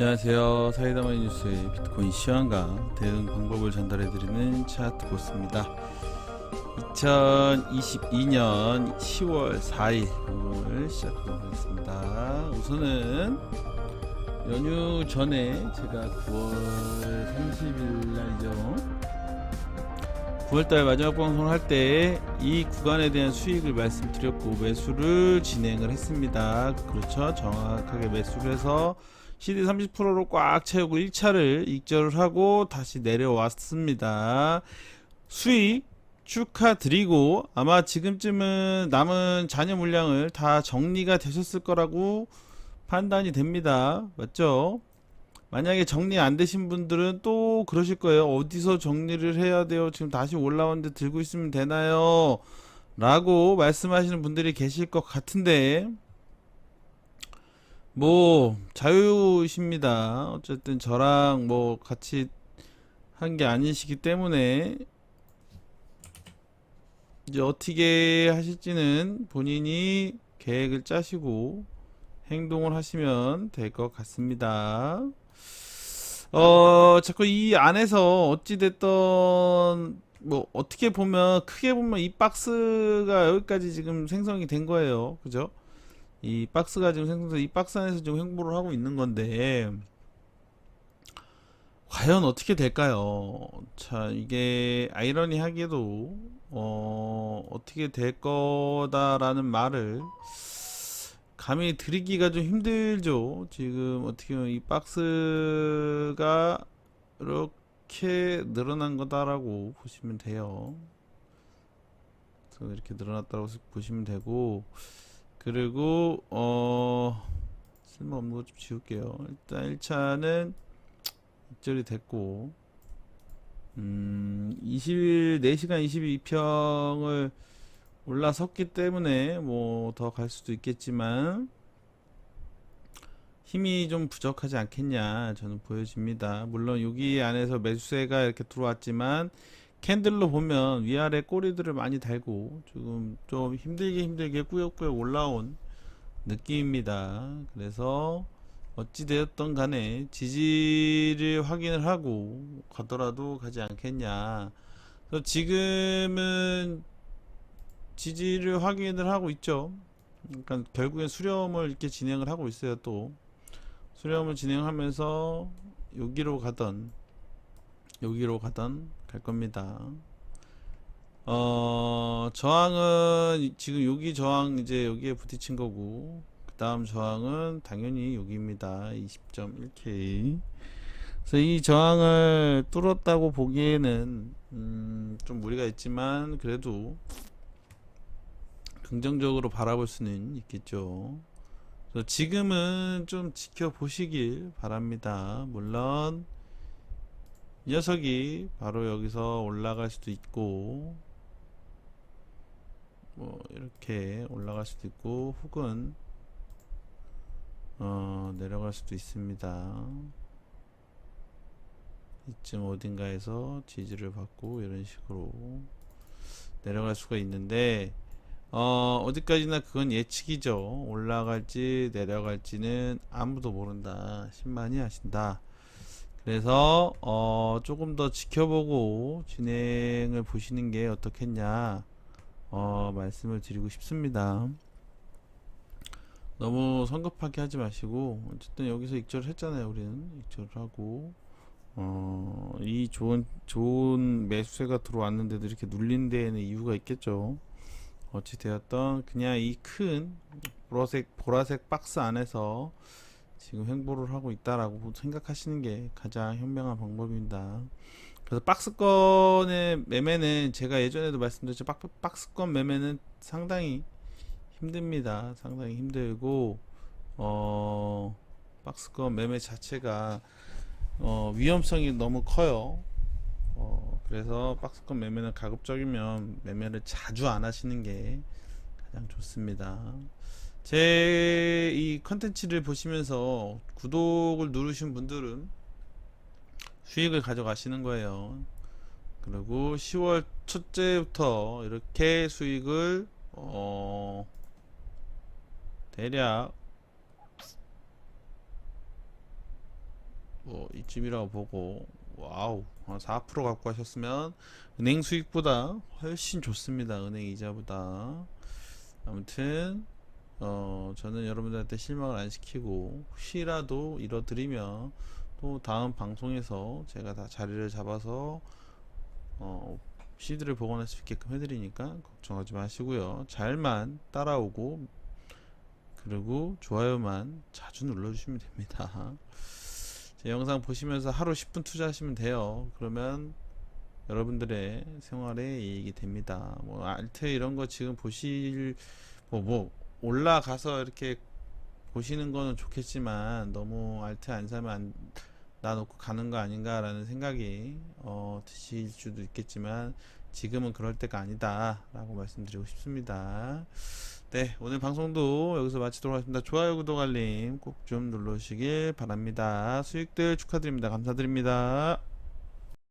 안녕하세요. 사이다마니 뉴스의 비트코인 시황과 대응 방법을 전달해드리는 차트 보스입니다. 2022년 10월 4일 방송을 시작하도록 하겠습니다. 우선은 연휴 전에 제가 9월 30일 날이죠. 9월달 마지막 방송을 할 때 이 구간에 대한 수익을 말씀드렸고 매수를 진행을 했습니다. 그렇죠. 정확하게 매수를 해서 CD 30%로 꽉 채우고 1차를 익절을 하고 다시 내려왔습니다. 수익 축하드리고 아마 지금쯤은 남은 잔여 물량을 다 정리가 되셨을 거라고 판단이 됩니다. 맞죠? 만약에 정리 안 되신 분들은 또 그러실 거예요. 어디서 정리를 해야 돼요? 지금 다시 올라왔는데 들고 있으면 되나요? 라고 말씀하시는 분들이 계실 것 같은데 뭐 자유이십니다. 어쨌든 저랑 뭐 같이 한 게 아니시기 때문에 이제 어떻게 하실지는 본인이 계획을 짜시고 행동을 하시면 될 것 같습니다. 어, 자꾸 이 안에서 어찌됐던, 뭐, 어떻게 보면, 크게 보면 이 박스가 여기까지 지금 생성이 된 거예요. 그죠? 이 박스가 지금 생성돼서 이 박스 안에서 지금 행보를 하고 있는 건데, 과연 어떻게 될까요? 자, 이게 아이러니하게도, 어, 어떻게 될 거다라는 말을, 감히 드리기가 좀 힘들죠. 지금 어떻게 보면 이 박스가 이렇게 늘어난 거다라고 보시면 돼요. 이렇게 늘어났다고 보시면 되고 그리고 어 쓸모없는 거좀 지울게요. 일단 1차는 입절이 됐고 음 20일 4시간 22평을 올라섰기 때문에 뭐 더 갈 수도 있겠지만 힘이 좀 부족하지 않겠냐 저는 보여집니다. 물론 여기 안에서 매수세가 이렇게 들어왔지만 캔들로 보면 위아래 꼬리들을 많이 달고 조금 좀 힘들게 힘들게 꾸역꾸역 올라온 느낌입니다. 그래서 어찌되었던 간에 지지를 확인을 하고 가더라도 가지 않겠냐. 그래서 지금은 지지를 확인을 하고 있죠. 그러니까 결국엔 수렴을 이렇게 진행을 하고 있어요. 또 수렴을 진행하면서 여기로 가던 여기로 가던 갈 겁니다. 어 저항은 지금 여기 저항 이제 여기에 부딪힌 거고 그 다음 저항은 당연히 여기입니다. 20.1K. 그래서 이 저항을 뚫었다고 보기에는 음, 좀 무리가 있지만 그래도 긍정적으로 바라볼 수는 있겠죠. 지금은 좀 지켜보시길 바랍니다. 물론 이 녀석이 바로 여기서 올라갈 수도 있고 뭐 이렇게 올라갈 수도 있고 혹은 어 내려갈 수도 있습니다. 이쯤 어딘가에서 지지를 받고 이런 식으로 내려갈 수가 있는데 어, 어디까지나 그건 예측이죠. 올라갈지 내려갈지는 아무도 모른다. 신만이 하신다. 그래서 어, 조금 더 지켜보고 진행을 보시는 게 어떻겠냐 어, 말씀을 드리고 싶습니다. 너무 성급하게 하지 마시고 어쨌든 여기서 익절을 했잖아요. 우리는 익절을 하고 어, 이 좋은 좋은 매수세가 들어왔는데도 이렇게 눌린 데에는 이유가 있겠죠. 어찌 되었던 그냥 이 큰 보라색 보라색 박스 안에서 지금 행보를 하고 있다라고 생각하시는 게 가장 현명한 방법입니다. 그래서 박스권의 매매는 제가 예전에도 말씀드렸죠. 박, 박스권 매매는 상당히 힘듭니다. 상당히 힘들고 어 박스권 매매 자체가 어 위험성이 너무 커요. 어, 그래서 박스권 매매는 가급적이면 매매를 자주 안 하시는 게 가장 좋습니다. 제 이 컨텐츠를 보시면서 구독을 누르신 분들은 수익을 가져가시는 거예요. 그리고 10월 첫째부터 이렇게 수익을 어, 대략 뭐 이쯤이라고 보고 와우 한4% 갖고 가셨으면 은행 수익보다 훨씬 좋습니다. 은행 이자보다 아무튼 어 저는 여러분들한테 실망을 안 시키고 혹시라도 이뤄드리면 또 다음 방송에서 제가 다 자리를 잡아서 어 시드를 복원할 수 있게끔 해드리니까 걱정하지 마시고요. 잘만 따라오고 그리고 좋아요만 자주 눌러주시면 됩니다. 제 영상 보시면서 하루 10분 투자하시면 돼요. 그러면 여러분들의 생활에 이익이 됩니다. 뭐 알트 이런 거 지금 보실 뭐, 뭐 올라가서 이렇게 보시는 거는 좋겠지만 너무 알트 안 사면 안, 놔놓고 가는 거 아닌가라는 생각이 어, 드실 수도 있겠지만 지금은 그럴 때가 아니다 라고 말씀드리고 싶습니다. 네, 오늘 방송도 여기서 마치도록 하겠습니다. 좋아요, 구독, 알림 꼭 좀 눌러주시길 바랍니다. 수익들 축하드립니다. 감사드립니다.